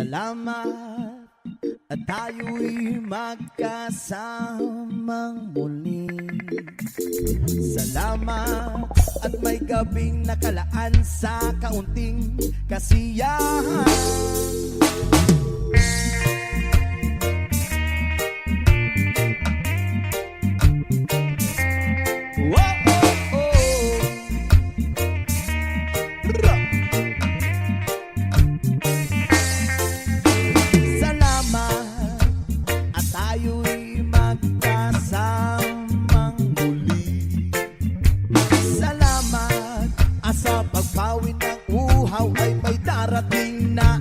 Salamat at tayo'y magkasamang muli. Salamat at may gabing nakalaan sa kaunting kasiyahan. Whoa, oh, oh. Pagpawin ng uhaw ay may darating na